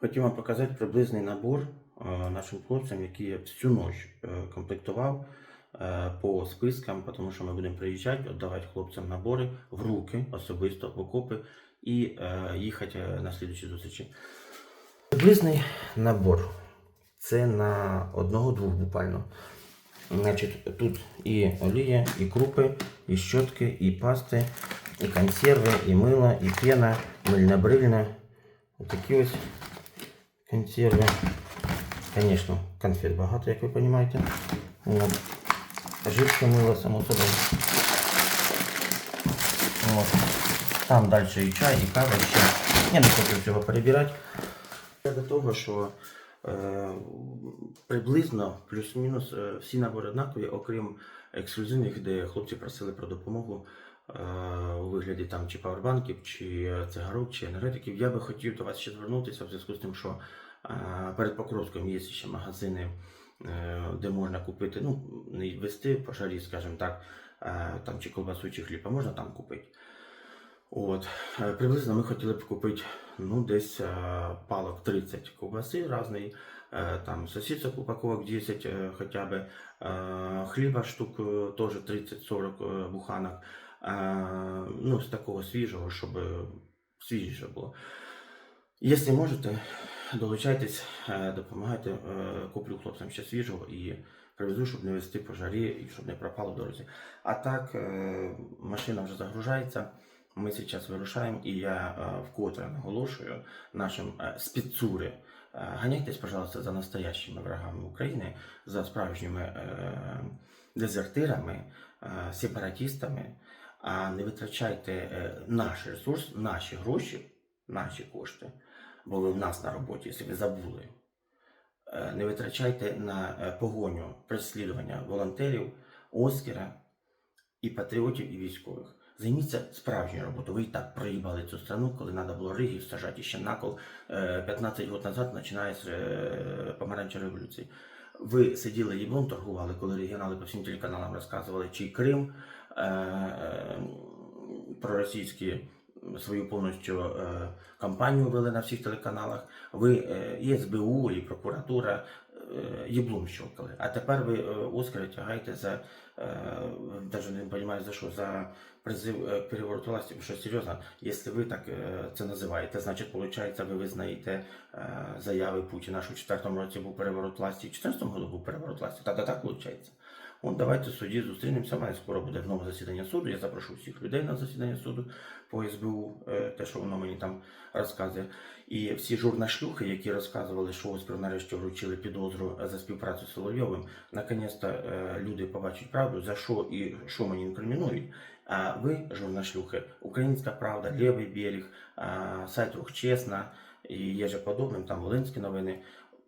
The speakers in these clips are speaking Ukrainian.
Хотів вам показати приблизний набор е, нашим хлопцям, які я всю ніч е, комплектував е, по спискам, тому що ми будемо приїжджати, віддавати хлопцям набори в руки, особисто в окопи і їхати на слідчі зустрічі. Приблизний набор. Це на одного-двох буквально. Значить, тут і олія, і крупи, і щотки, і пасти, і консерви, і мило, і пена, мильно-брильне. Отакі ось консерви. Звісно, конфет багато, як ви розумієте. От. Жидке мило, само собою. От. Там далі і чай, і кава ще. Я не хочу всього перебирати. Я до того, що е, приблизно плюс-мінус е, всі набори однакові, окрім ексклюзивних, де хлопці просили про допомогу у вигляді там чи павербанків, чи е, цигарок, чи енергетиків. Я би хотів до вас ще звернутися в зв'язку з тим, що е, перед Покровськом є ще магазини, е, де можна купити, ну, не вести пожарі, скажімо так, е, там чи колбасу, чи хліб, а можна там купити. От, е, приблизно ми хотіли б купити ну, десь е, палок 30 ковбаси різної, е, там сосисок упаковок 10 е, хоча б, е, хліба штук е, теж 30-40 е, буханок, е, ну, з такого свіжого, щоб е, свіжіше було. Якщо можете, долучайтесь, е, допомагайте, е, куплю хлопцям ще свіжого і привезу, щоб не вести пожарі і щоб не пропало в дорозі. А так, машина вже загружається. Ми зараз вирушаємо, і я вкотре наголошую нашим спецури. Ганяйтесь, пожалуйста, за настоящими врагами України, за справжніми дезертирами, сепаратистами, а не витрачайте е, наш ресурс, наші гроші, наші кошти, бо ви в нас на роботі, якщо ви забули. Е, Не витрачайте на е, погоню переслідування волонтерів, Оскара і патріотів, і військових. Займіться справжньою роботою. Ви і так проїбали цю страну, коли треба було ригів сажати ще накол е, 15 років назад, починає з е, революції. Ви сиділи їблом, торгували, коли регіонали по всім телеканалам розказували, чий Крим проросійські свою повністю е, кампанію вели на всіх телеканалах. Ви е, і СБУ, і прокуратура е, їблом щелкали. А тепер ви е, Оскара тягаєте за навіть не розумію за що, за призив е, перевороту власті, що серйозно, якщо ви так е, це називаєте, значить, виходить, ви визнаєте е, заяви Путіна, що в 4 році був переворот власті, в 14 году був переворот власті. Та так виходить. От давайте в суді зустрінемося. Мене скоро буде нове засідання суду. Я запрошу всіх людей на засідання суду по СБУ, е, те, що воно мені там розказує. І всі журнашлюхи, які розказували, що ось про нарешті вручили підозру за співпрацю з Соловйовим, наконець-то е, люди побачать правду, за що і що мені інкримінують. А ви, журнашлюхи, Українська Правда, Лівий берег, сайт Рух Чесна і є же подобним, там Волинські новини.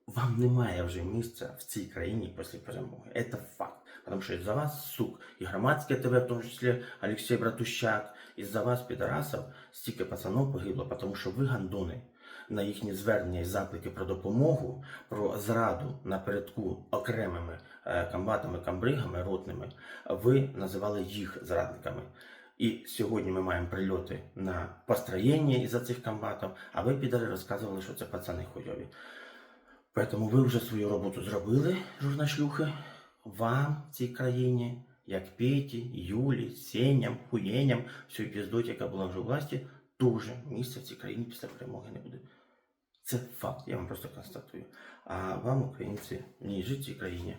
Вам немає вже місця в цій країні після перемоги. Це факт. Тому що із-за вас, сук, і громадське ТВ, в тому числі Олексій Братущак, із-за вас, підарасів, стільки пацанов погибло, тому що ви гандони на їхні звернення і заклики про допомогу, про зраду напередку окремими е, комбатами, камбригами, ротними, ви називали їх зрадниками. І сьогодні ми маємо прильоти на построєння із-за цих комбатів, а ви, підари, розказували, що це пацани хуйові. Тому ви вже свою роботу зробили, журнашлюхи. Вам в цій країні, як Петі, Юлі, Сеням, Хуєням, всій піздоті, яка була вже у власті, дуже місця в цій країні після перемоги не буде. Це факт, я вам просто констатую. А вам, українці, в ній жити в цій країні.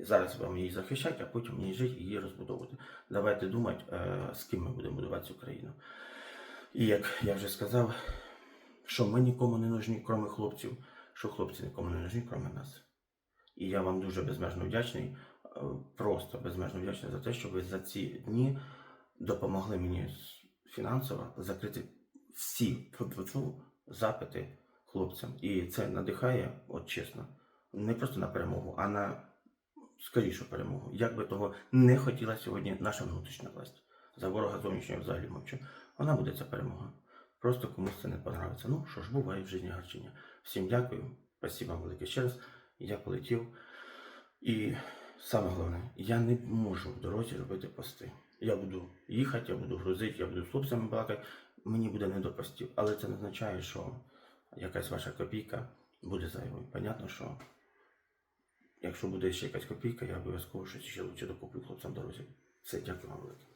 Зараз вам її захищати, а потім ній жити і її розбудовувати. Давайте думати, е, з ким ми будемо будувати цю країну. І як я вже сказав, що ми нікому не нужні, крім хлопців, що хлопці нікому не нужні, крім нас. І я вам дуже безмежно вдячний, е, просто безмежно вдячний за те, що ви за ці дні допомогли мені фінансово закрити всі запити хлопцям. І це надихає, от чесно, не просто на перемогу, а на скорішу перемогу. Як би того не хотіла сьогодні наша внутрішня власть. За ворога зовнішнього взагалі мовчу. Вона буде ця перемога. Просто комусь це не подобається. Ну, що ж, буває в житті гарчення. Всім дякую, спасибо вам велике ще раз. Я полетів. І саме головне, я не можу в дорозі робити пости. Я буду їхати, я буду грузити, я буду з хлопцями балакати, мені буде не до постів. Але це не означає, що якась ваша копійка буде зайвою. Понятно, що якщо буде ще якась копійка, я обов'язково щось ще лучше докуплю хлопцям в дорозі. Все, дякую вам велике.